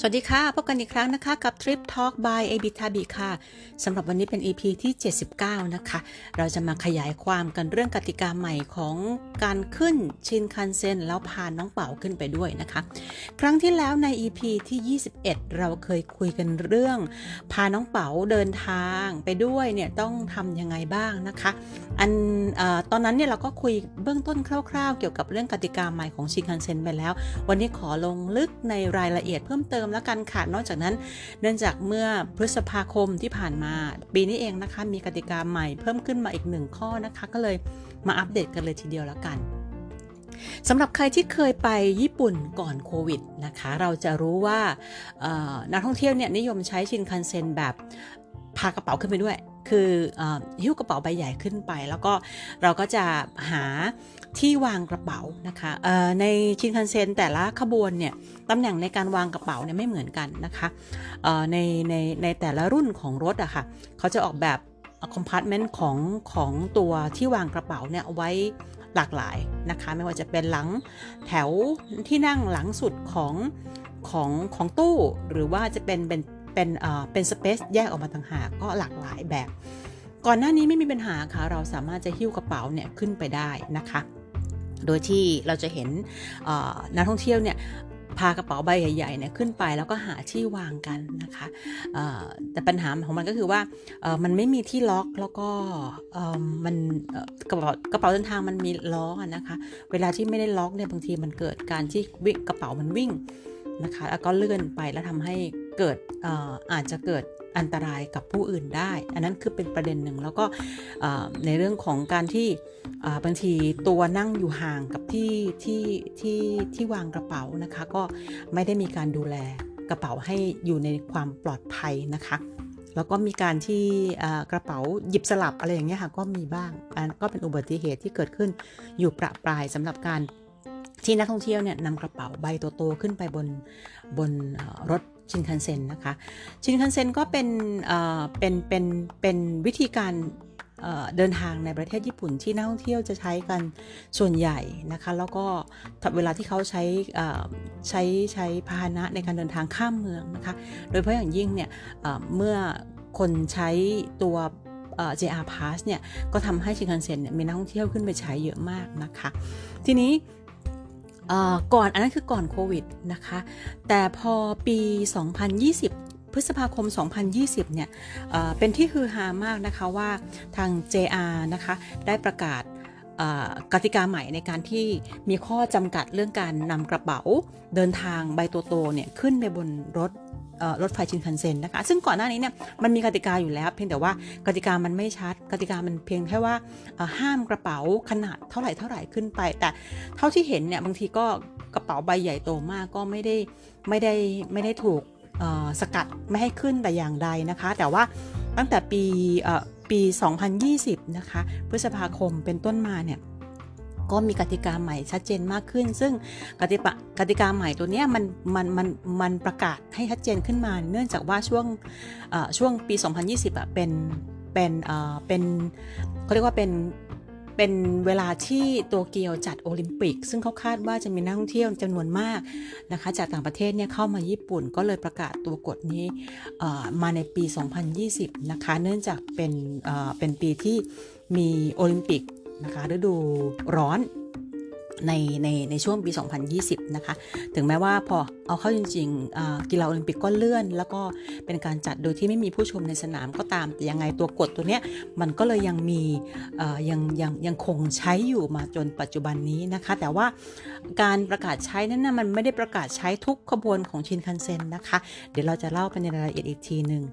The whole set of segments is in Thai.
สวัสดีค่ะ พบกันอีกครั้งนะคะกับ Trip Talk by a b i t a b i ค่ะสำหรับวันนี้เป็น EP ที่ 79 นะคะ เราจะมาขยายความกันเรื่องกติกาใหม่ของการขึ้นชินคันเซ็นแล้วพาน้องเป่าขึ้นไปด้วยนะคะ ครั้งที่แล้วใน EP ที่ 21 เราเคยคุยกันเรื่อง พาน้องเป๋าเดินทางไปด้วยเนี่ยต้องทำยังไงบ้างนะคะ อันอตอนนั้นเนี่ยเราก็คุยเบื้องต้นคร่าว ๆ เกี่ยวกับเรื่องกติกาใหม่ของชินคันเซ็นไปแล้ว วันนี้ขอลงลึกในรายละเอียดเพิ่มเติมแล้วกันค่ะ นอกจากนั้น เนื่องจากเมื่อพฤษภาคมที่ผ่านมา ปีนี้เองนะคะ มีกติกาใหม่เพิ่มขึ้นมาอีกหนึ่งข้อนะคะ ก็เลยมาอัปเดตกันเลยทีเดียวแล้วกันสำหรับใครที่เคยไปญี่ปุ่นก่อนโควิดนะคะ เราจะรู้ว่านักท่องเที่ยวเนี่ยนิยมใช้ชินคันเซ็นแบบพากระเป๋าขึ้นไปด้วย คืออหิ้วกระเป๋าใบใหญ่ขึ้นไป แล้วก็เราก็จะหาที่วางกระเป๋านะคะในชินคันเซ็นแต่ละขบวนเนี่ยตำแหน่งในการวางกระเป๋าเนี่ยไม่เหมือนกันนะคะในในในแต่ละรุ่นของรถอะค่ะเขาจะออกแบบคอมพาร์ตเมนต์ของของตัวที่วางกระเป๋าเนี่ยเอาไว้หลากหลายนะคะไม่ว่าจะเป็นหลังแถวที่นั่งหลังสุดของของของตู้ หรือว่าจะเป็นเป็น เป็นเป็นสเปซแยกออกมาต่างหากก็หลากหลายแบบ ก่อนหน้านี้ไม่มีปัญหาค่ะ เราสามารถจะหิ้วกระเป๋าเนี่ยขึ้นไปได้นะคะ โดยที่เราจะเห็นนักท่องเที่ยวเนี่ยพากระเป๋าใบใหญ่ๆเนี่ยขึ้นไปแล้วก็หาที่วางกันนะคะแต่ปัญหาของมันก็คือว่ามันไม่มีที่ล็อกแล้วก็มันกระเป๋ากระเป๋าเดินทางมันมีล้อนะคะ เวลาที่ไม่ได้ล็อกเนี่ยบางทีมันเกิดการที่วิกระเป๋ามันวิ่งนะคะแล้วก็เลื่อนไปแล้วทำให้ เกิดอาจจะเกิดอันตรายกับผู้อื่นได้ อันนั้นคือเป็นประเด็นหนึ่งแล้วก็ในเรื่องของการที่บางทีตัวนั่งอยู่ห่างกับที่ที่ที่ที่วางกระเป๋านะคะ ก็ไม่ได้มีการดูแลกระเป๋าให้อยู่ในความปลอดภัยนะคะ แล้วก็มีการที่กระเป๋าหยิบสลับอะไรอย่างเงี้ยค่ะก็มีบ้างอันก็เป็นอุบัติเหตุที่เกิดขึ้นอยู่ประปรายสำหรับการที่นักท่องเที่ยวเนี่ยนำกระเป๋าใบโตๆขึ้นไปบนบนรถ ชินคันเซ็นนะคะ ชินคันเซ็นก็เป็นเป็นเป็นเป็นวิธีการเดินทางในประเทศญี่ปุ่นที่นักท่องเที่ยวจะใช้กันส่วนใหญ่นะคะ แล้วก็เวลาที่เขาใช้ใช้ใช้พาหนะในการเดินทางข้ามเมืองนะคะ โดยเฉพาะอย่างยิ่งเนี่ยเมื่อคนใช้ตัว JR Pass เนี่ยก็ทำให้ชินคันเซ็นเนี่ยมีนักท่องเที่ยวขึ้นไปใช้เยอะมากนะคะ ทีนี้ ก่อนอันนั้นคือก่อนโควิดนะคะ แต่พอปี 2020 พฤษภาคม 2020 เนี่ยเอ่อเป็นที่ฮือฮามากนะคะว่าทาง JR นะคะได้ประกาศกติกาใหม่ในการที่มีข้อจำกัดเรื่องการนำกระเป๋าเดินทางใบตัวโตเนี่ยขึ้นไปบนรถ รถไฟชินคันเซ็นนะคะ ซึ่งก่อนหน้านี้เนี่ยมันมีกติกาอยู่แล้ว เพียงแต่ว่ากติกามันไม่ชัด กติกามันเพียงแค่ว่าห้ามกระเป๋าขนาดเท่าไหร่เท่าไหร่ขึ้นไป แต่เท่าที่เห็นเนี่ยบางทีก็กระเป๋าใบใหญ่โตมากก็ไม่ได้ไม่ได้ไม่ได้ถูกสกัดไม่ให้ขึ้นแต่อย่างใดนะคะ แต่ว่าตั้งแต่ปีเอ่อปี 2020 นะคะ พฤษภาคมเป็นต้นมาเนี่ย ก็มีกติกาใหม่ชัดเจนมากขึ้น ซึ่งกติกากติกาใหม่ตัวนี้มันมันมันมันประกาศให้ชัดเจนขึ้นมา เนื่องจากว่าช่วงช่วงปี 2020อะเป็นเป็นเอ่อเป็นเขาเรียกว่าเป็นเป็นเวลาที่โตเกียวจัดโอลิมปิก ซึ่งเขาคาดว่าจะมีนักท่องเที่ยวจำนวนมากนะคะจากต่างประเทศเนี่ยเข้ามาญี่ปุ่นก็เลยประกาศตัวกฎนี้เออมาในปี 2020 นะคะ เนื่องจากเป็นเออเป็นปีที่มีโอลิมปิก นะคะฤดูร้อนในในในช่วงปี 2020 นะคะ ถึงแม้ว่าพอเอาเข้าจริงๆกีฬาโอลิมปิกก็เลื่อน แล้วก็เป็นการจัดโดยที่ไม่มีผู้ชมในสนามก็ตาม แต่ยังไงตัวกฎตัวเนี้ยมันก็เลยยังมียังยังยังคงใช้อยู่มาจนปัจจุบันนี้นะคะ แต่ว่าการประกาศใช้นั้นนะมันไม่ได้ประกาศใช้ทุกขบวนของชินคันเซ็นนะคะ เดี๋ยวเราจะเล่าไปในรายละเอียดอีกทีหนึ่ง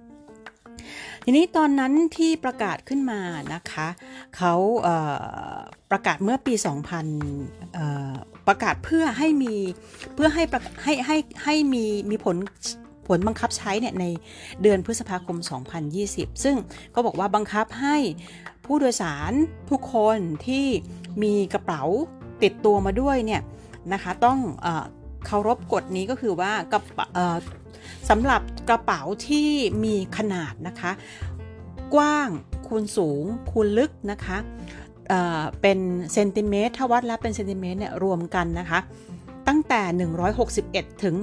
ทีนี้ตอนนั้นที่ประกาศขึ้นมานะคะเขาเประกาศเมื่อปี 2000 ประกาศเพื่อให้มีเพื่อให้ให้ให้ให้มีมีผลผลบังคับใช้เนี่ยในเดือนพฤษภาคม 2020 ซึ่งก็บอกว่าบังคับให้ผู้โดยสารทุกคนที่มีกระเป๋าติดตัวมาด้วยเนี่ยนะคะต้องเคารพกฎนี้ก็คือว่ากระเป๋า สำหรับกระเป๋าที่มีขนาดนะคะ กว้างคูณสูงคูณลึกนะคะเเป็นเซนติเมตรถ้าวัดแล้วเป็นเซนติเมตรเนี่ยรวมกันนะคะ ตั้งแต่ 161 ถึง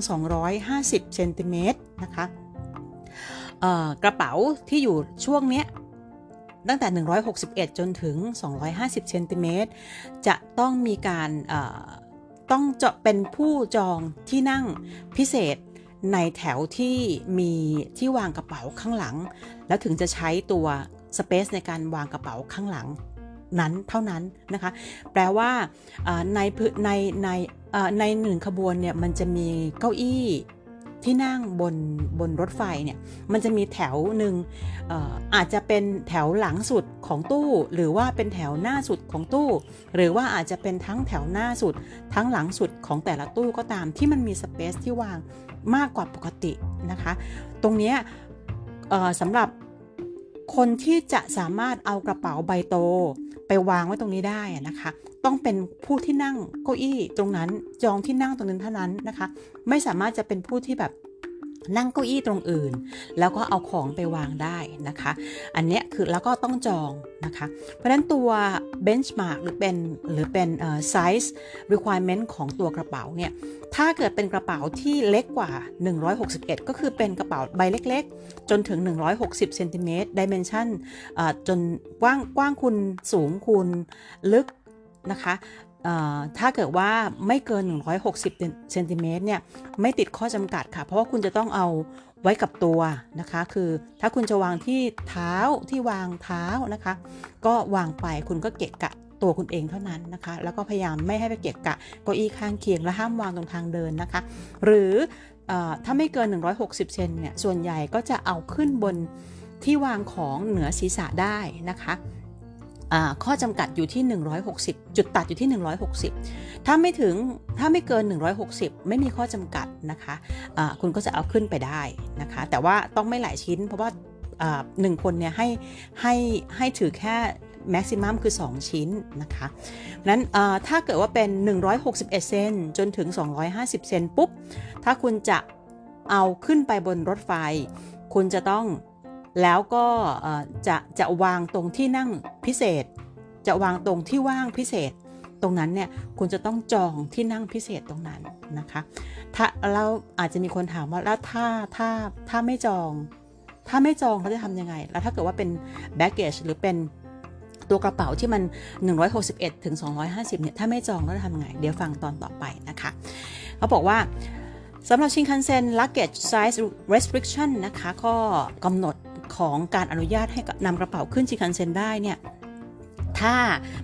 250 เซนติเมตรนะคะกระเป๋าที่อยู่ช่วงเนี้ยตั้งแต่ 161 จนถึง 250 เซนติเมตรจะต้องมีการต้องจะเป็นผู้จองที่นั่งพิเศษ ในแถวที่มีที่วางกระเป๋าข้างหลัง แล้วถึงจะใช้ตัวสเปซในการวางกระเป๋าข้างหลังนั้นเท่านั้นนะคะ แปลว่าในในในในหนึ่งขบวนเนี่ยมันจะมีเก้าอี้ที่นั่งบนบนรถไฟเนี่ยมันจะมีแถวหนึ่งออาจจะเป็นแถวหลังสุดของตู้ หรือว่าเป็นแถวหน้าสุดของตู้ หรือว่าอาจจะเป็นทั้งแถวหน้าสุด ทั้งหลังสุดของแต่ละตู้ก็ตามที่มันมีสเปซที่วาง มากกว่าปกตินะคะ ตรงนี้สำหรับคนที่จะสามารถเอากระเป๋าใบโต ไปวางไว้ตรงนี้ได้นะคะ ต้องเป็นผู้ที่นั่งเก้าอี้ตรงนั้นจองที่นั่งตรงนั้นเท่านั้นนะคะ ไม่สามารถจะเป็นผู้ที่แบบ นั่งเก้าอี้ตรงอื่น แล้วก็เอาของไปวางได้นะคะ อันเนี้ยคือแล้วก็ต้องจองนะคะ เพราะฉะนั้นตัว benchmark หรือเป็นหรือเป็น size requirement ของตัวกระเป๋าเนี่ย ถ้าเกิดเป็นกระเป๋าที่เล็กกว่า 161 ก็คือเป็นกระเป๋าใบเล็กๆ จนถึง 160เซนติเมตร dimension จนกว้างกว้างคุณสูงคุณลึกนะคะ ถ้าเกิดว่าไม่เกิน 160เซนติเมตรเนี่ยไม่ติดข้อจำกัดค่ะ เพราะว่าคุณจะต้องเอาไว้กับตัวนะคะ คือถ้าคุณจะวางที่เท้าที่วางเท้านะคะ ก็วางไปคุณก็เกะกะตัวคุณเองเท่านั้นนะคะ แล้วก็พยายามไม่ให้ไปเกะกะเก้าอี้ข้างเคียงและห้ามวางตรงทางเดินนะคะ หรืออถ้าไม่เกิน 160 เซนเนี่ยส่วนใหญ่ก็จะเอาขึ้นบนที่วางของเหนือศีรษะได้นะคะ ข้อจำกัดอยู่ที่ 160 จุดตัดอยู่ที่ 160 ถ้าไม่ถึงถ้าไม่เกิน 160 ไม่มีข้อจำกัดนะคะอ่าคุณก็จะเอาขึ้นไปได้นะคะ แต่ว่าต้องไม่หลายชิ้น เพราะว่าหนึ่งคนเนี่ยให้ให้ให้ถือแค่แม็กซิมัมคือ 2 ชิ้นนะคะนั้นถ้าเกิดว่าเป็น 161 เซนจนถึง 250 เซนปุ๊บ ถ้าคุณจะเอาขึ้นไปบนรถไฟ คุณจะต้อง แล้วก็จะจะวางตรงที่นั่งพิเศษ จะวางตรงที่ว่างพิเศษ ตรงนั้นเนี่ยคุณจะต้องจองที่นั่งพิเศษตรงนั้นนะคะ ถ้าเราอาจจะมีคนถามว่าแล้วถ้าถ้าถ้าไม่จอง ถ้าไม่จองเขาจะทำยังไง แล้วถ้าเกิดว่าเป็น baggage หรือเป็นตัวกระเป๋าที่มัน 161 ถึง 250 เนี่ย ถ้าไม่จองแล้วจะทำยังไง เดี๋ยวฟังตอนต่อไปนะคะ เขาบอกว่าสำหรับชินคันเซ็น luggage size restriction นะคะ ก็กำหนด ของการอนุญาตให้นำกระเป๋าขึ้นชิคันเซ็นได้เนี่ยถ้า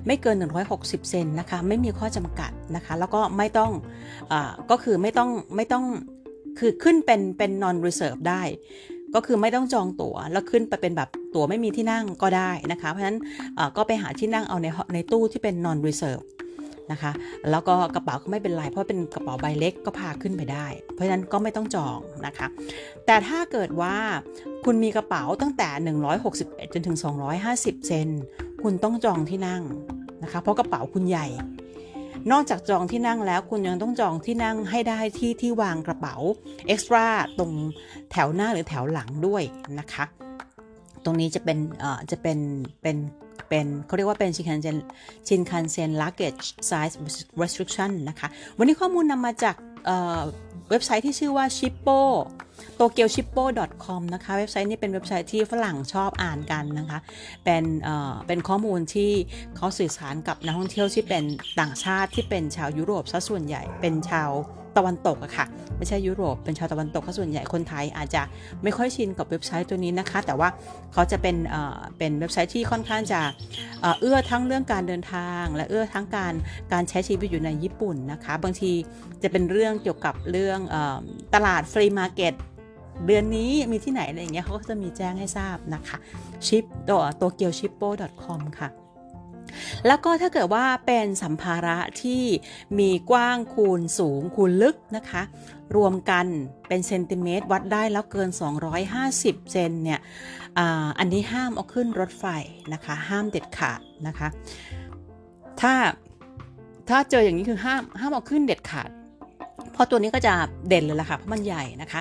ไม่เกิน 160 เซนนะคะไม่มีข้อจำกัดนะคะแล้วก็ไม่ต้องอก็คือไม่ต้องไม่ต้องคือขึ้นเป็นเป็น non reserve ได้ ก็คือไม่ต้องจองตั๋ว แล้วขึ้นไปเป็นแบบตั๋วไม่มีที่นั่งก็ได้นะคะ เพราะฉะนั้นก็ไปหาที่นั่งเอาในในตู้ที่เป็น non reserve นะคะ แล้วก็กระเป๋าก็ไม่เป็นไรเพราะเป็นกระเป๋าใบเล็กก็พาขึ้นไปได้ เพราะฉะนั้นก็ไม่ต้องจองนะคะ แต่ถ้าเกิดว่าคุณมีกระเป๋าตั้งแต่ 161 จนถึง 250 เซนคุณต้องจองที่นั่งนะคะ เพราะกระเป๋าคุณใหญ่ นอกจากจองที่นั่งแล้วคุณยังต้องจองที่นั่งให้ได้ที่ที่วางกระเป๋าเอ็กซ์ตร้าตรงแถวหน้าหรือแถวหลังด้วยนะคะ ตรงนี้จะเป็นเอ่อจะเป็นเป็น เป็นเขาเรียกว่าเป็นชินคันเซนชินคันเซน luggage size restriction นะคะ วันนี้ข้อมูลนำมาจากเเว็บไซต์ที่ชื่อว่า shippo t o k y o s h i p p o com นะคะ เว็บไซต์นี้เป็นเว็บไซต์ที่ฝรั่งชอบอ่านกันนะคะ เป็นเเป็นข้อมูลที่เขาสื่อสารกับนักท่องเที่ยวที่เป็นต่างชาติที่เป็นชาวยุโรปซะส่วนใหญ่เป็นชาว ตะวันตกอะค่ะ ไม่ใช่ยุโรปเป็นชาวตะวันตกซะส่วนใหญ่คนไทยอาจจะไม่ค่อยชินกับเว็บไซต์ตัวนี้นะคะ แต่ว่าเขาจะเป็นเอ่อเป็นเว็บไซต์ที่ค่อนข้างจะเอ่อเอื้อทั้งเรื่องการเดินทาง และเอื้อทั้งการการใช้ชีวิตอยู่ในญี่ปุ่นนะคะ บางทีจะเป็นเรื่องเกี่ยวกับเรื่องอตลาดฟรีมาร์เก็ตเดือนนี้มีที่ไหนอะไรอย่างเงี้ยเขาก็จะมีแจ้งให้ทราบนะคะชิปตัวโตเกียวชิปโป .com ค่ะ แล้วก็ถ้าเกิดว่าเป็นสัมภาระที่มีกว้างคูณสูงคูณลึกนะคะ รวมกันเป็นเซนติเมตรวัดได้แล้วเกิน 250 เซนเนี่ยออันนี้ห้ามเอาขึ้นรถไฟนะคะ ห้ามเด็ดขาดนะคะ ถ้าถ้าเจออย่างนี้คือห้ามห้ามเอาขึ้นเด็ดขาดพราะตัวนี้ก็จะเด่นเลยล่ะค่ะเพราะมันใหญ่นะคะ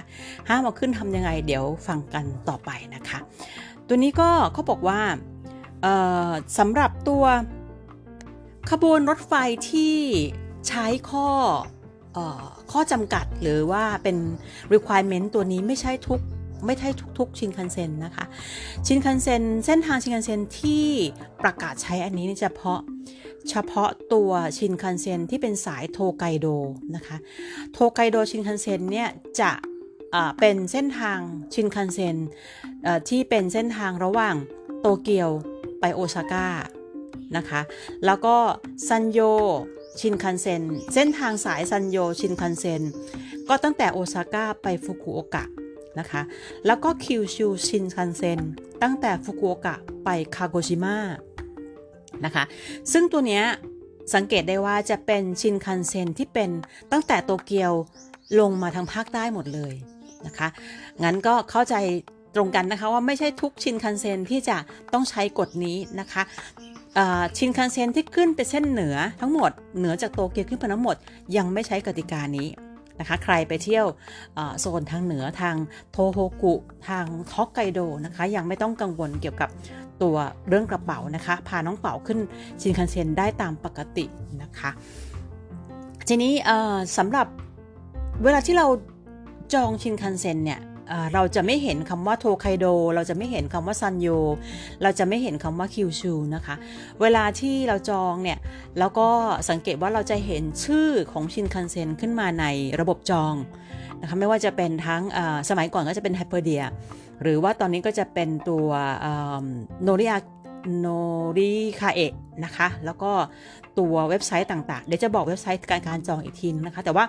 ห้ามเอาขึ้นทำยังไงเดี๋ยวฟังกันต่อไปนะคะ ตัวนี้ก็เขาบอกว่า สำหรับตัวขบวนรถไฟที่ใช้ข้ออข้อจำกัดหรือว่าเป็น requirement ตัวนี้ไม่ใช่ทุกไม่ใช่ทุกๆ ชินคันเซ็นนะคะ ชินคันเซ็นเส้นทางชินคันเซ็นที่ประกาศใช้อันนี้เฉพาะเฉพาะตัวชินคันเซ็นที่เป็นสายโทไกโดนะคะ โทไกโดชินคันเซ็นเนี่ยจะเป็นเส้นทางชินคันเซ็นที่เป็นเส้นทางระหว่างโตเกียว ไปโอซาก้านะคะ แล้วก็ซันโยชินคันเซ็นเส้นทางสายซันโยชินคันเซ็นก็ตั้งแต่โอซาก้าไปฟุกุโอกะนะคะ แล้วก็คิวชูชินคันเซ็นตั้งแต่ฟุกุโอกะไปคาโกชิมะนะคะ ซึ่งตัวเนี้ยสังเกตได้ว่าจะเป็นชินคันเซ็นที่เป็นตั้งแต่โตเกียวลงมาทางภาคใต้หมดเลยนะคะ งั้นก็เข้าใจ ตรงกันนะคะว่าไม่ใช่ทุกชินคันเซ็นที่จะต้องใช้กฎนี้นะคะชินคันเซ็นที่ขึ้นไปเส้นเหนือทั้งหมดเหนือจากโตเกียวขึ้นไปทั้งหมด ยังไม่ใช้กติกานี้นะคะใครไปเที่ยวโซนทางเหนือทางโทโฮกุ ทางฮอกไกโดนะคะ ยังไม่ต้องกังวลเกี่ยวกับตัวเรื่องกระเป๋านะคะ พาน้องเป๋าขึ้นชินคันเซ็นได้ตามปกตินะคะ ทีนี้สำหรับเวลาที่เราจองชินคันเซ็นเนี่ย เราจะไม่เห็นคำว่าโทไคโด เราจะไม่เห็นคำว่าซันโย เราจะไม่เห็นคำว่าคิวชูนะคะ เวลาที่เราจองเนี่ย แล้วก็สังเกตว่าเราจะเห็นชื่อของชินคันเซ็นขึ้นมาในระบบจองนะคะ ไม่ว่าจะเป็นทั้งสมัยก่อนก็จะเป็นไฮเปอร์เดีย หรือว่าตอนนี้ก็จะเป็นตัวโนริอาโนริคาเอะนะคะ แล้วก็ตัวเว็บไซต์ต่างๆ เดี๋ยวจะบอกเว็บไซต์การการจองอีกทีนึงนะคะ แต่ว่า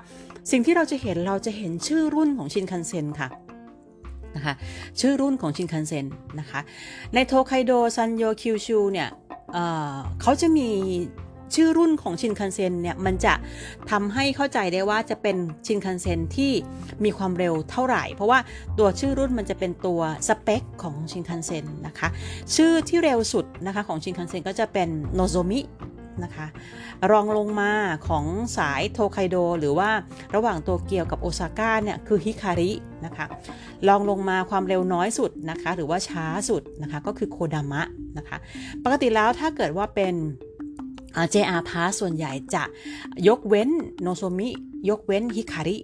สิ่งที่เราจะเห็นเราจะเห็นชื่อรุ่นของชินคันเซ็นค่ะ นะคะชื่อรุ่นของชินคันเซ็นนะคะในโทไคโดซันโยคิวชูเนี่ยเเขาจะมีชื่อรุ่นของชินคันเซ็นเนี่ยมันจะทำให้เข้าใจได้ว่าจะเป็นชินคันเซ็นที่มีความเร็วเท่าไหร่ เพราะว่าตัวชื่อรุ่นมันจะเป็นตัวสเปคของชินคันเซ็นนะคะชื่อที่เร็วสุดนะคะของชินคันเซ็นก็จะเป็นโนโซมิ นะคะ รองลงมาของสายโทไคโดหรือว่าระหว่างโตเกียวกับโอซาก้าเนี่ยคือฮิคารินะคะรองลงมาความเร็วน้อยสุดนะคะหรือว่าช้าสุดนะคะก็คือโคดามะนะคะปกติแล้วถ้าเกิดว่าเป็น JR Pass ส่วนใหญ่จะยกเว้นโนโซมิยกเว้นฮิคาริ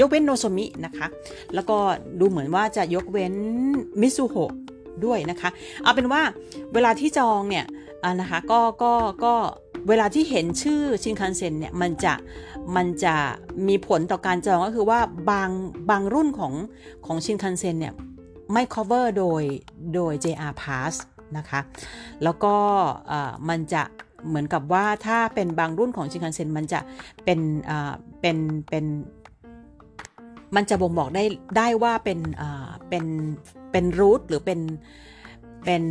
ยกเว้นโนโซมินะคะ แล้วก็ดูเหมือนว่าจะยกเว้นมิซูโฮะ ด้วยนะคะ เอาเป็นว่าเวลาที่จองเนี่ยนะคะก็ก็ก็เวลาที่เห็นชื่อชินคันเซ็นเนี่ยมันจะมันจะมีผลต่อการจองก็คือว่าบางบางรุ่นของของชินคันเซ็นเนี่ยไม่ cover โดยโดย JR Pass นะคะ แล้วก็มันจะเหมือนกับว่าถ้าเป็นบางรุ่นของชินคันเซ็นมันจะเป็นเป็นเป็นมันจะบ่งบอกได้ได้ว่าเป็นเป็น เป็นรูทหรือเป็นเป็น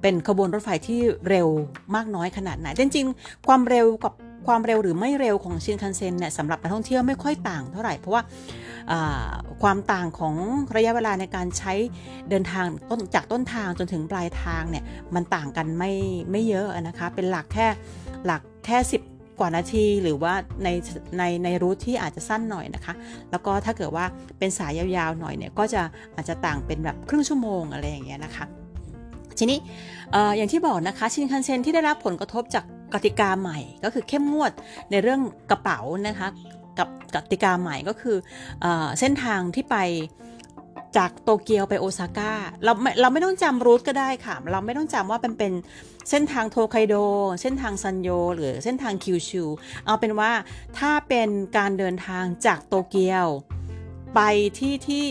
เป็นขบวนรถไฟที่เร็วมากน้อยขนาดไหน จริงๆ ความเร็วกับความเร็วหรือไม่เร็วของชินคันเซ็นเนี่ยสำหรับนักท่องเที่ยวไม่ค่อยต่างเท่าไหร่ เพราะว่าความต่างของระยะเวลาในการใช้เดินทางต้นจากต้นทางจนถึงปลายทางเนี่ยมันต่างกันไม่ไม่เยอะนะคะ เป็นหลักแค่หลักแค่ 10 กว่านาทีหรือว่าในในในรูทที่อาจจะสั้นหน่อยนะคะ แล้วก็ถ้าเกิดว่าเป็นสายยาวๆหน่อยเนี่ยก็จะอาจจะต่างเป็นแบบครึ่งชั่วโมงอะไรอย่างเงี้ยนะคะ ทีนี้อย่างที่บอกนะคะชินคันเซ็นที่ได้รับผลกระทบจากกติกาใหม่ก็คือเข้มงวดในเรื่องกระเป๋านะคะกับกติกาใหม่ก็คือเอเส้นทางที่ไปจากโตเกียวไปโอซาก้าเราไม่เราไม่ต้องจำรูทก็ได้ค่ะ เราไม่ต้องจำว่าเป็นเป็น เส้นทางโทไคโด เส้นทางซันโย หรือเส้นทางคิวชู เอาเป็นว่าถ้าเป็นการเดินทางจากโตเกียว ไปที่ที่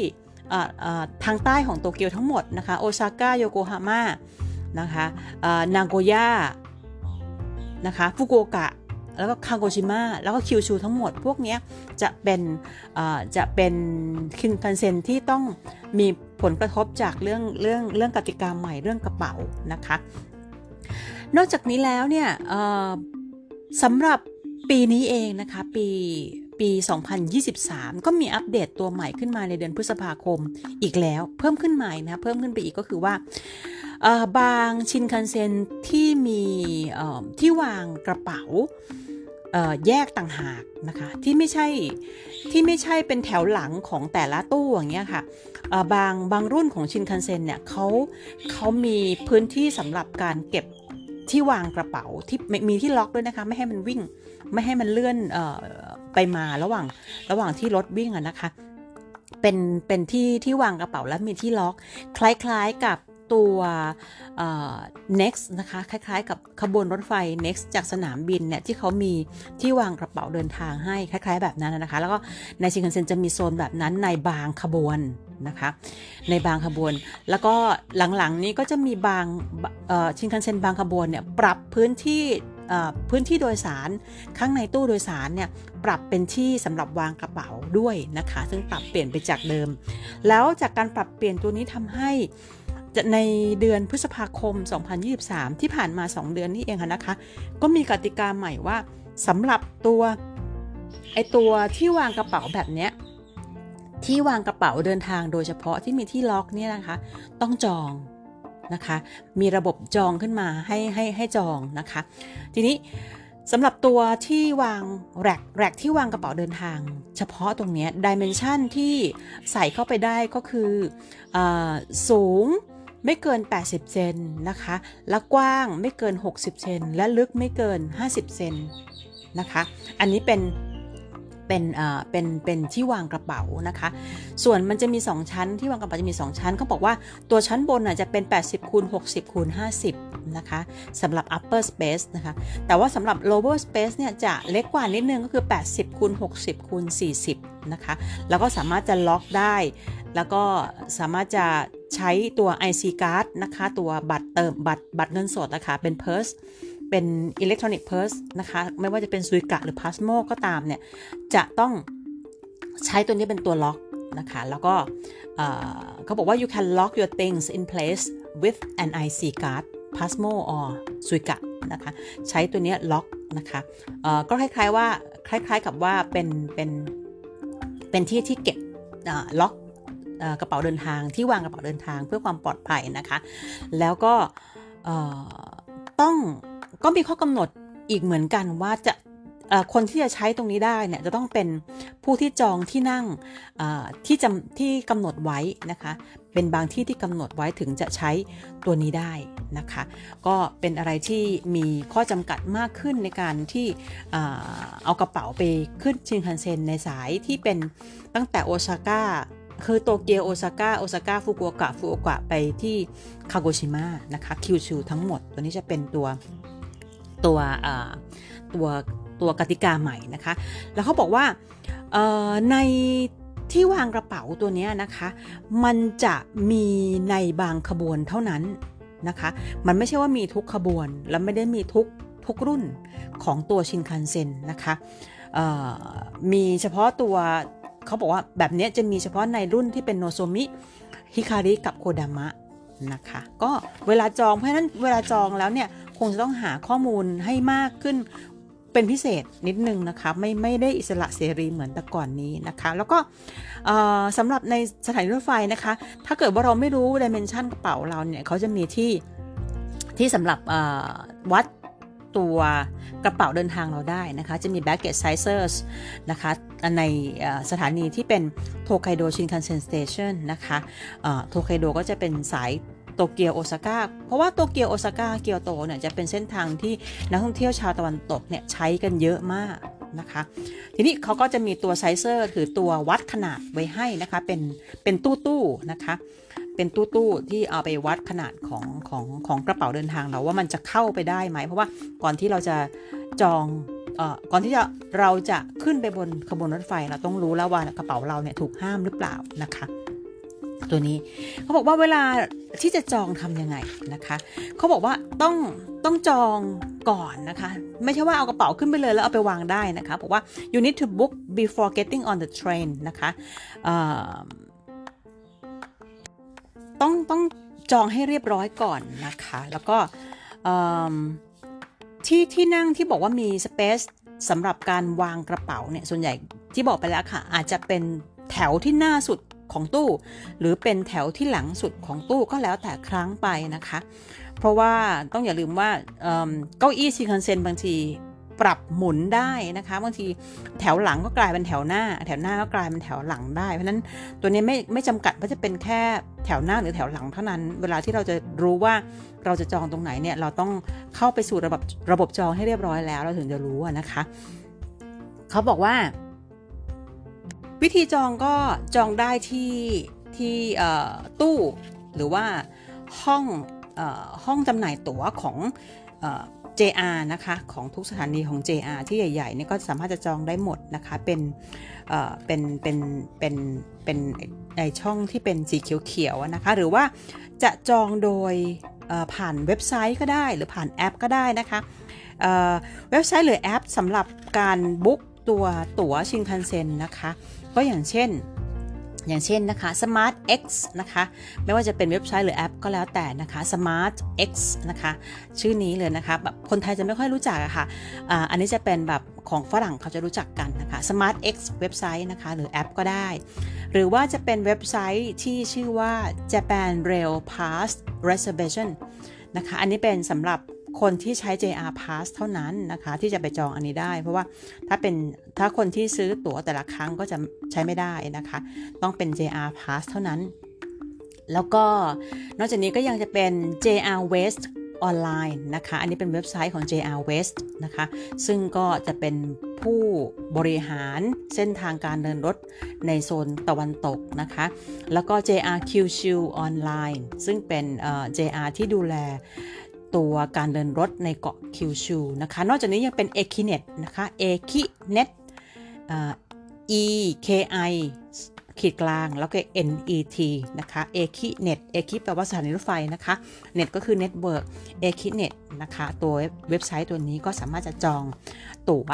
ทางใต้ของโตเกียวทั้งหมดนะคะ โอซาก้า โยโกฮาม่า นะคะนางโกย่า นะคะ ฟุกุโอกะ แล้วก็คาโกชิมะ แล้วก็คิวชูทั้งหมด พวกนี้จะเป็นจะเป็นคินคันเซนที่ต้องมีผลกระทบจากเรื่องเรื่องเรื่องกติกาใหม่เรื่องกระเป๋านะคะ นอกจากนี้แล้วเนี่ยสำหรับปีนี้เองนะคะ ปีปี 2023 ก็มีอัปเดตตัวใหม่ขึ้นมาในเดือนพฤษภาคมอีกแล้ว เพิ่มขึ้นใหม่นะเพิ่มขึ้นไปอีกก็คือว่าบางชินคันเซ็นที่มีที่วางกระเป๋าแยกต่างหากนะคะที่ไม่ใช่ที่ไม่ใช่เป็นแถวหลังของแต่ละตู้อย่างเงี้ยค่ะบางบางรุ่นของชินคันเซ็นเนี่ยเขาเขามีพื้นที่สำหรับการเก็บ ที่วางกระเป๋าที่มีที่ล็อกด้วยนะคะ ไม่ให้มันวิ่ง ไม่ให้มันเลื่อนออไปมาระหว่างระหว่างที่รถวิ่งอะนะคะเป็นเป็นที่ที่วางกระเป๋าแล้วมีที่ล็อก คล้ายๆกับตัวเอ่อ next นะคะ คล้ายๆ กับขบวนรถไฟ next จากสนามบินเนี่ยที่เขามีที่วางกระเป๋าเดินทางให้คล้าย ๆ แบบนั้นนะคะ แล้วก็ในชินคันเซ็นจะมีโซนแบบนั้นในบางขบวน นะคะ ในบางขบวน แล้วก็หลังๆนี้ก็จะมีบางชินคันเซ็นบางขบวนเนี่ยปรับพื้นที่พื้นที่โดยสารข้างในตู้โดยสารเนี่ยปรับเป็นที่สำหรับวางกระเป๋าด้วยนะคะ ซึ่งปรับเปลี่ยนไปจากเดิม แล้วจากการปรับเปลี่ยนตัวนี้ทำให้จะในเดือนพฤษภาคม 2023 ที่ผ่านมา 2 เดือนนี้เองค่ะนะคะ ก็มีกติกาใหม่ว่าสำหรับตัวไอตัวที่วางกระเป๋าแบบเนี้ย ที่วางกระเป๋าเดินทางโดยเฉพาะที่มีที่ล็อกเนี่ยนะคะ ต้องจองนะคะ มีระบบจองขึ้นมาให้ให้ให้จองนะคะ ทีนี้สำหรับตัวที่วางแรกแรกที่วางกระเป๋าเดินทาง เฉพาะตรงนี้ดิเมนชันที่ใส่เข้าไปได้ก็คืออสูงไม่เกิน 80 เซนนะคะ และกว้างไม่เกิน 60 เซน และลึกไม่เกิน 50 เซนนะคะ อันนี้เป็น เป็นเอ่อเป็นเป็นที่วางกระเป๋านะคะ ส่วนมันจะมี 2 ชั้นที่วางกระเป๋าจะมี 2 ชั้นเขาบอกว่าตัวชั้นบนน่ะจะเป็น 80คูณ60คูณ50นะคะสำหรับ upper space นะคะแต่ว่าสำหรับ lower space เนี่ยจะเล็กกว่านิดนึงก็คือ 80คูณ60คูณ40นะคะแล้วก็สามารถจะล็อกได้ แล้วก็สามารถจะใช้ตัว IC card นะคะ ตัวบัตรเติมบัตรบัตรเงินสดนะคะเป็น purse เป็นอิเล็กทรอนิกส์ purse นะคะ ไม่ว่าจะเป็นซุยกะหรือ Pasmo ก็ตามเนี่ย จะต้องใช้ตัวนี้เป็นตัวล็อกนะคะ แล้วก็เขาบอกว่า you can lock your things in place with an IC card Pasmo or ซุยกะนะคะ ใช้ตัวนี้ล็อกนะคะก็คล้ายๆว่าคล้ายๆกับว่าเป็นเป็นเป็นที่ที่เก็บล็อกกระเป๋าเดินทางที่วางกระเป๋าเดินทางเพื่อความปลอดภัยนะคะ แล้วก็ต้อง ก็มีข้อกำหนดอีกเหมือนกันว่าจะคนที่จะใช้ตรงนี้ได้เนี่ยจะต้องเป็นผู้ที่จองที่นั่งที่จำที่กำหนดไว้นะคะ เป็นบางที่ที่กำหนดไว้ถึงจะใช้ตัวนี้ได้นะคะ ก็เป็นอะไรที่มีข้อจำกัดมากขึ้นในการที่เอ่อเอากระเป๋าไปขึ้นชินคันเซ็นในสายที่เป็นตั้งแต่โอซาก้าคือโตเกียวโอซาก้าโอซาก้าฟุกุโอกะฟุกุโอกะไปที่คาโกชิมะนะคะคิวชูทั้งหมด ตัวนี้จะเป็นตัว ตัวตัวตัวกติกาใหม่นะคะ แล้วเขาบอกว่าในที่วางกระเป๋าตัวนี้นะคะ มันจะมีในบางขบวนเท่านั้นนะคะ มันไม่ใช่ว่ามีทุกขบวน และไม่ได้มีทุกทุกรุ่นของตัวชินคันเซ็นนะคะมีเฉพาะตัวเขาบอกว่าแบบนี้จะมีเฉพาะในรุ่นที่เป็นโนโซมิ ฮิคาริกับโคดามะนะคะ ก็เวลาจองเพราะฉะนั้นเวลาจองแล้วเนี่ย คงจะต้องหาข้อมูลให้มากขึ้นเป็นพิเศษนิดนึงนะคะไม่ไม่ได้อิสระเสรีเหมือนแต่ก่อนนี้นะคะ แล้วก็สำหรับในสถานีรถไฟนะคะ ถ้าเกิดว่าเราไม่รู้ดิเมนชันกระเป๋าเราเนี่ยเขาจะมีที่ที่สำหรับวัดตัวกระเป๋าเดินทางเราได้นะคะ จะมี baggage sizers นะคะ ในสถานีที่เป็นโทไคโดชินคันเซ็นสเตชันนะคะโทไคโดก็จะเป็นสาย โตเกียวโอซาก้าเพราะว่าโตเกียวโอซาก้าเกียวโตเนี่ยจะเป็นเส้นทางที่นักท่องเที่ยวชาวตะวันตกเนี่ยใช้กันเยอะมากนะคะ ทีนี้เขาก็จะมีตัวไซเซอร์คือตัววัดขนาดไว้ให้นะคะ เป็นเป็นตู้ตู้นะคะเป็นตู้ตู้ที่เอาไปวัดขนาดของของของกระเป๋าเดินทางเราว่ามันจะเข้าไปได้ไหม เพราะว่าก่อนที่เราจะจองเอ่อก่อนที่จะเราจะขึ้นไปบนขบวนรถไฟเราต้องรู้แล้วว่ากระเป๋าเราเนี่ยถูกห้ามหรือเปล่านะคะ ตัวนี้เขาบอกว่าเวลาที่จะจองทำยังไงนะคะเขาบอกว่าต้องต้องจองก่อนนะคะ ไม่ใช่ว่าเอากระเป๋าขึ้นไปเลยแล้วเอาไปวางได้นะคะบอกว่า you need to book before getting on the train นะคะต้องต้องจองให้เรียบร้อยก่อนนะคะ แล้วก็ที่ที่นั่งที่บอกว่ามี space สำหรับการวางกระเป๋าเนี่ยส่วนใหญ่ที่บอกไปแล้วค่ะ อาจจะเป็นแถวที่หน้าสุด ของตู้ หรือเป็นแถวที่หลังสุดของตู้ก็แล้วแต่ครั้งไปนะคะ เพราะว่าต้องอย่าลืมว่าเก้าอี้ชินคันเซ็นบางทีปรับหมุนได้นะคะบางทีแถวหลังก็กลายเป็นแถวหน้า แถวหน้าก็กลายเป็นแถวหลังได้ เพราะนั้นตัวนี้ไม่ไม่จำกัดว่าจะเป็นแค่แถวหน้าหรือแถวหลังเท่านั้น เวลาที่เราจะรู้ว่าเราจะจองตรงไหนเนี่ยเราต้องเข้าไปสู่ระบบระบบจองให้เรียบร้อยแล้ว เราถึงจะรู้นะคะ เขาบอกว่า วิธีจองก็จองได้ที่ที่ตู้หรือว่าห้องห้องจำหน่ายตั๋วของ JR นะคะของทุกสถานีของ JR ที่ใหญ่ๆนี่ก็สามารถจะจองได้หมดนะคะเป็นเป็นเป็นเป็นเป็นในช่องที่เป็นสีเขียวๆนะคะ หรือว่าจะจองโดยผ่านเว็บไซต์ก็ได้หรือผ่านแอปก็ได้นะคะเว็บไซต์หรือแอปสำหรับการบุ๊กตัวตั๋วชินคันเซ็นนะคะ ก็อย่างเช่น อย่างเช่นนะคะ Smart X นะคะ ไม่ว่าจะเป็นเว็บไซต์หรือแอปก็แล้วแต่นะคะ Smart X นะคะ ชื่อนี้เลยนะคะแบบคนไทยจะไม่ค่อยรู้จักอะคะ่ะอันนี้จะเป็นแบบของฝรั่งเขาจะรู้จักกันนะคะ Smart X เว็บไซต์นะคะ หรือแอปก็ได้ หรือว่าจะเป็นเว็บไซต์ที่ชื่อว่า Japan Rail Pass Reservation นะคะ อันนี้เป็นสำหรับ คนที่ใช้ JR Pass เท่านั้นนะคะ ที่จะไปจองอันนี้ได้ เพราะว่าถ้าเป็นถ้าคนที่ซื้อตั๋วแต่ละครั้งก็จะใช้ไม่ได้นะคะ ต้องเป็น JR Pass เท่านั้น แล้วก็นอกจากนี้ก็ยังจะเป็น JR West ออนไลน์นะคะ อันนี้เป็นเว็บไซต์ของ JR West นะคะ ซึ่งก็จะเป็นผู้บริหารเส้นทางการเดินรถในโซนตะวันตกนะคะ แล้วก็ JR Kyushu ออนไลน์ซึ่งเป็น JR ที่ดูแล ตัวการเดินรถในเกาะคิวชูนะคะ นอกจากนี้ยังเป็น e q i n e t นะคะ e q i n e t e k i ขีดกลางแล้วก็ net นะคะ e q i n e t e q i แปลว่าสถานีรถไฟนะคะ net ก็คือ network e q i n e t นะคะ ตัวเว็บไซต์ตัวนี้ก็สามารถจะจองตั๋ว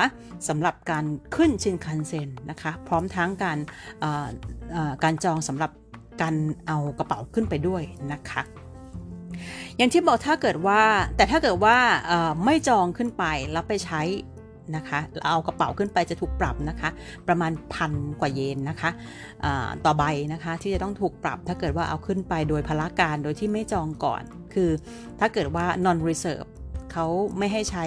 สำหรับการขึ้นชินคันเซ็นนะคะ พร้อมทั้งการการจองสำหรับการเอากระเป๋าขึ้นไปด้วยนะคะ อย่างที่บอกถ้าเกิดว่าแต่ถ้าเกิดว่าไม่จองขึ้นไปแล้วไปใช้นะคะเอากระเป๋าขึ้นไปจะถูกปรับนะคะ ประมาณพันกว่าเยนนะคะต่อใบนะคะที่จะต้องถูกปรับถ้าเกิดว่าเอาขึ้นไปโดยพละการโดยที่ไม่จองก่อน คือถ้าเกิดว่า non reserve เขาไม่ให้ใช้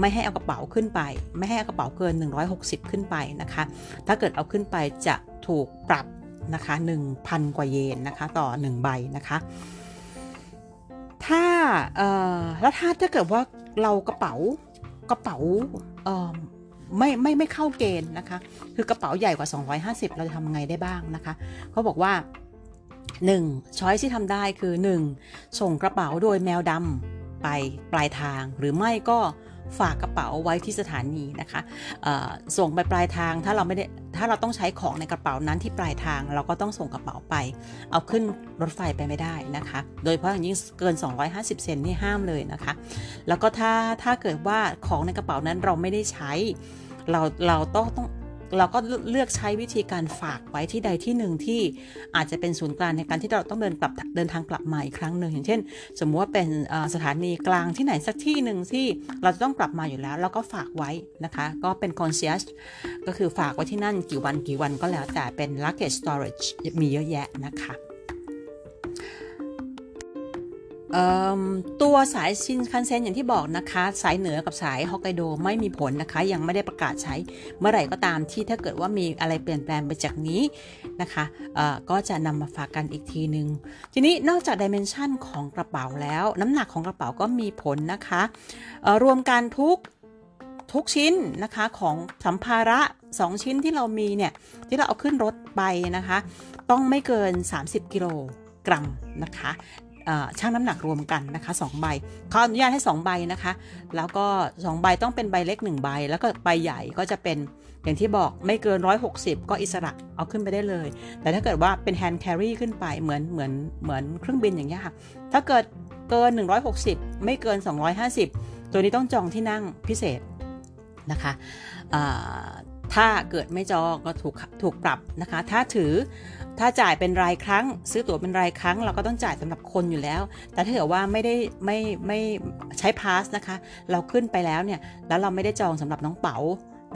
ไม่ให้เอากระเป๋าขึ้นไป ไม่ให้เอากระเป๋าเกิน 160 ขึ้นไปนะคะ ถ้าเกิดเอาขึ้นไปจะถูกปรับนะคะ1,000 กว่าเยนนะคะ ต่อ 1 ใบนะคะ ถ้าแล้วถ้าถ้าเกิดว่าเรากระเป๋ากระเป๋าไม่ไม่ไม่เข้าเกณฑ์นะคะ คือกระเป๋าใหญ่กว่า 250 เราจะทำไงได้บ้างนะคะเขาบอกว่า 1. ช้อยที่ทำได้คือ 1. ส่งกระเป๋าโดยแมวดำไปปลายทางหรือไม่ก็ ฝากกระเป๋าไว้ที่สถานีนะคะส่งไปปลายทางถ้าเราไม่ได้ถ้าเราต้องใช้ของในกระเป๋านั้นที่ปลายทาง เราก็ต้องส่งกระเป๋าไป เอาขึ้นรถไฟไปไม่ได้นะคะ โดยเพราะอย่างยิ่งเกิน 250 เซนนี่ห้ามเลยนะคะ แล้วก็ถ้าถ้าเกิดว่าของในกระเป๋านั้นเราไม่ได้ใช้เราเราต้องต้อง เราก็เลือกใช้วิธีการฝากไว้ที่ใดที่หนึ่งที่อาจจะเป็นศูนย์กลางในการที่เราต้องเดินกลับเดินทางกลับมาอีกครั้งหนึ่งอย่างเช่น สมมติว่าเป็นสถานีกลางที่ไหนสักที่หนึ่งที่เราจะต้องกลับมาอยู่แล้ว เราก็ฝากไว้นะคะ ก็เป็นคอนเซียสก็คือฝากไว้ที่นั่นกี่วันกี่วันก็แล้วแต่เป็น luggage storage มีเยอะแยะนะคะ ตัวสายชินคันเซ็นอย่างที่บอกนะคะ สายเหนือกับสายฮอกไกโดไม่มีผลนะคะ ยังไม่ได้ประกาศใช้เมื่อไหร่ก็ตามที่ถ้าเกิดว่ามีอะไรเปลี่ยนแปลงไปจากนี้นะคะก็จะนำมาฝากกันอีกทีหนึงทีนี้นอกจากดิเมนชันของกระเป๋าแล้ว น้ำหนักของกระเป๋าก็มีผลนะคะรวมกันทุกทุกชิ้นนะคะของสัมภาระ 2 ชิ้นที่เรามีเนี่ยที่เราเอาขึ้นรถไปนะคะ ต้องไม่เกิน 30 กิโลกรัมนะคะ ช่างน้ำหนักรวมกันนะคะ2ใบเขาอนุญาตให้ 2 ใบนะคะ แล้วก็ 2 ใบต้องเป็นใบเล็ก 1 ใบ แล้วก็ใบใหญ่ก็จะเป็นอย่างที่บอกไม่เกิน 160 ก็อิสระเอาขึ้นไปได้เลย แต่ถ้าเกิดว่าเป็นแฮนด์แครี่ขึ้นไปเหมือนเหมือนเหมือนเครื่องบินอย่างเงี้ยค่ะ ถ้าเกิดเกิน 160 ไม่เกิน 250 ตัวนี้ต้องจองที่นั่งพิเศษนะคะถ้าเกิดไม่จองก็ถูกถูกปรับนะคะ ถ้าถือ ถ้าจ่ายเป็นรายครั้ง ซื้อตั๋วเป็นรายครั้ง เราก็ต้องจ่ายสำหรับคนอยู่แล้ว แต่ถ้าเกิดว่าไม่ได้ไม่ไม่ใช้พาสนะคะ เราขึ้นไปแล้วเนี่ยแล้วเราไม่ได้จองสำหรับน้องเป๋า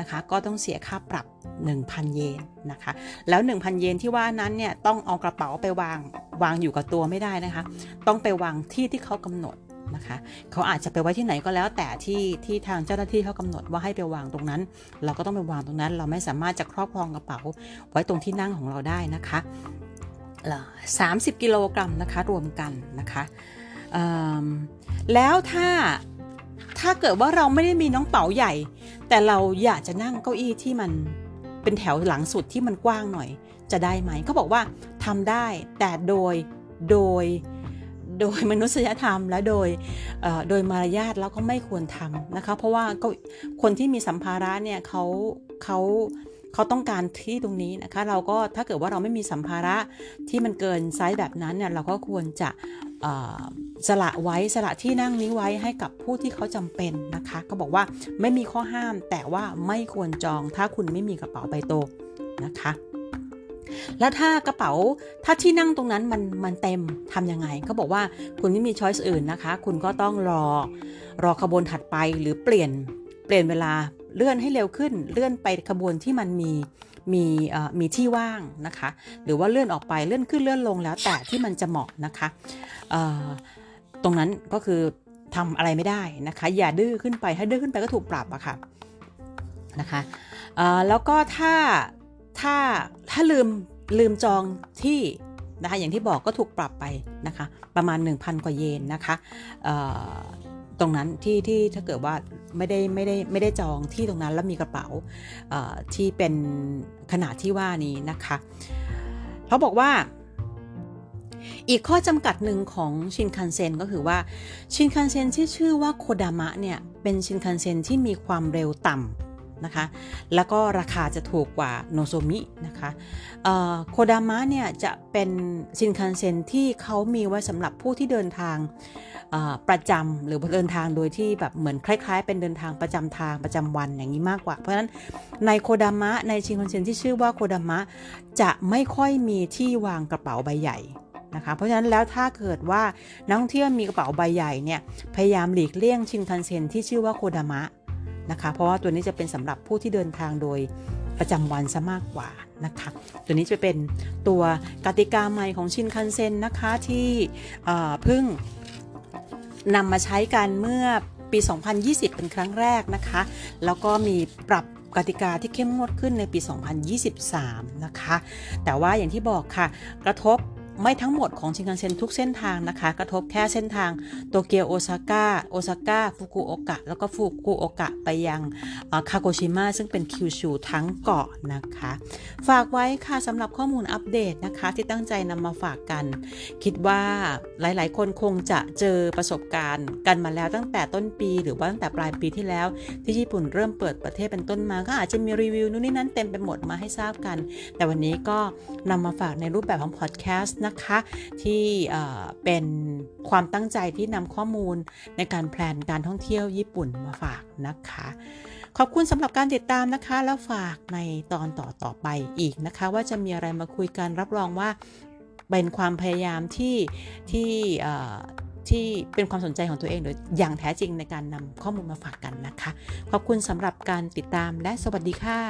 นะคะก็ต้องเสียค่าปรับ 1,000 เยนนะคะ แล้ว 1,000 เยนที่ว่านั้นเนี่ยต้องเอากระเป๋าไปวางวางอยู่กับตัวไม่ได้นะคะ ต้องไปวางที่ที่เขากำหนด นะคะเขาอาจจะไปไว้ที่ไหนก็แล้วแต่ที่ที่ทางเจ้าหน้าที่เขากำหนดว่าให้ไปวางตรงนั้น เราก็ต้องไปวางตรงนั้น เราไม่สามารถจะครอบครองกระเป๋า ไว้ตรงที่นั่งของเราได้นะคะสามสิบกิโลกรัมนะคะรวมกันนะคะแล้วถ้าถ้าเกิดว่าเราไม่ได้มีน้องเป๋าใหญ่ แต่เราอยากจะนั่งเก้าอี้ที่มันเป็นแถวหลังสุดที่มันกว้างหน่อย จะได้ไหมเขาบอกว่าทำได้แต่โดยโดย โดยมนุษยธรรมและโดยโดยมารยาทแล้วก็ไม่ควรทำนะคะ เพราะว่าคนที่มีสัมภาระเนี่ยเขาเขาเขาต้องการที่ตรงนี้นะคะ เราก็ถ้าเกิดว่าเราไม่มีสัมภาระที่มันเกินไซส์แบบนั้นเนี่ยเราก็ควรจะสละไว้สละที่นั่งนี้ไว้ให้กับผู้ที่เขาจำเป็นนะคะ ก็บอกว่าไม่มีข้อห้ามแต่ว่าไม่ควรจองถ้าคุณไม่มีกระเป๋าใบโตนะคะ แล้วถ้ากระเป๋าถ้าที่นั่งตรงนั้นมันมันเต็มทำยังไงเขาบอกว่าคุณไม่มีช้อยส์อื่นนะคะ คุณก็ต้องรอ รอขบวนถัดไปหรือเปลี่ยนเปลี่ยนเวลาเลื่อนให้เร็วขึ้น เลื่อนไปขบวนที่มันมีมีมีที่ว่างนะคะ หรือว่าเลื่อนออกไปเลื่อนขึ้นเลื่อนลงแล้วแต่ที่มันจะเหมาะนะคะตรงนั้นก็คือทำอะไรไม่ได้นะคะ อย่าดื้อขึ้นไปถ้าดื้อขึ้นไปก็ถูกปรับอะค่ะนะคะแล้วก็ถ้า ถ้าถ้าลืมลืมจองที่นะคะอย่างที่บอกก็ถูกปรับไปนะคะประมาณ 1,000 กว่าเยนนะคะตรงนั้นที่ที่ถ้าเกิดว่าไม่ได้ไม่ได้ไม่ได้จองที่ตรงนั้นแล้วมีกระเป๋าที่เป็นขนาดที่ว่านี้นะคะเขาบอกว่าอีกข้อจำกัดหนึ่งของชินคันเซ็นก็คือว่าชินคันเซ็นที่ชื่อว่าโคดามะเนี่ยเป็นชินคันเซ็นที่มีความเร็วต่ำ นะคะ แล้วก็ราคาจะถูกกว่าโนโซมินะคะโคดามะเนี่ยจะเป็นชินคันเซ็นที่เขามีไว้สำหรับผู้ที่เดินทางประจำหรือเดินทางโดยที่แบบเหมือนคล้าย ๆ เป็นเดินทางประจำทางประจำวันอย่างนี้มากกว่า เพราะฉะนั้นในโคดามะในชินคันเซ็นที่ชื่อว่าโคดามะจะไม่ค่อยมีที่วางกระเป๋าใบใหญ่นะคะเพราะฉะนั้นแล้วถ้าเกิดว่านักท่องเที่ยวมีกระเป๋าใบใหญ่เนี่ยพยายามหลีกเลี่ยงชินคันเซ็นที่ชื่อว่าโคดามะ นะคะ เพราะว่าตัวนี้จะเป็นสำหรับผู้ที่เดินทางโดยประจำวันซะมากกว่านะคะ ตัวนี้จะเป็นตัวกติกาใหม่ของชินคันเซ็นนะคะที่เพิ่งนำมาใช้กันเมื่อปี 2020 เป็นครั้งแรกนะคะ แล้วก็มีปรับกติกาที่เข้มงวดขึ้นในปี 2023 นะคะ แต่ว่าอย่างที่บอกค่ะ กระทบ ไม่ทั้งหมดของชินคันเซ็นทุกเส้นทางนะคะ กระทบแค่เส้นทางโตเกียวโอซาก้าโอซาก้าฟุกุโอกะแล้วก็ฟุกุโอกะไปยังคาโกชิมะซึ่งเป็นคิวชูทั้งเกาะนะคะ ฝากไว้ค่ะสำหรับข้อมูลอัปเดตนะคะที่ตั้งใจนำมาฝากกัน คิดว่าหลายๆ คนคงจะเจอประสบการณ์กันมาแล้วตั้งแต่ต้นปี หรือว่าตั้งแต่ปลายปีที่แล้ว ที่ญี่ปุ่นเริ่มเปิดประเทศเป็นต้นมาก็อาจจะมีรีวิวนู่นนี่นั่นเต็มไปหมดมาให้ทราบกัน แต่วันนี้ก็นำมาฝากในรูปแบบของพอดแคสต์นะคะ ที่เป็นความตั้งใจที่นำข้อมูลในการแพลนการท่องเที่ยวญี่ปุ่นมาฝากนะคะ ขอบคุณสำหรับการติดตามนะคะ แล้วฝากในตอนต่อต่อไปอีกนะคะ ว่าจะมีอะไรมาคุยกันรับรองว่าเป็นความพยายามที่ที่ที่เป็นความสนใจของตัวเองโดยอย่างแท้จริงในการนำข้อมูลมาฝากกันนะคะ ขอบคุณสำหรับการติดตามและสวัสดีค่ะ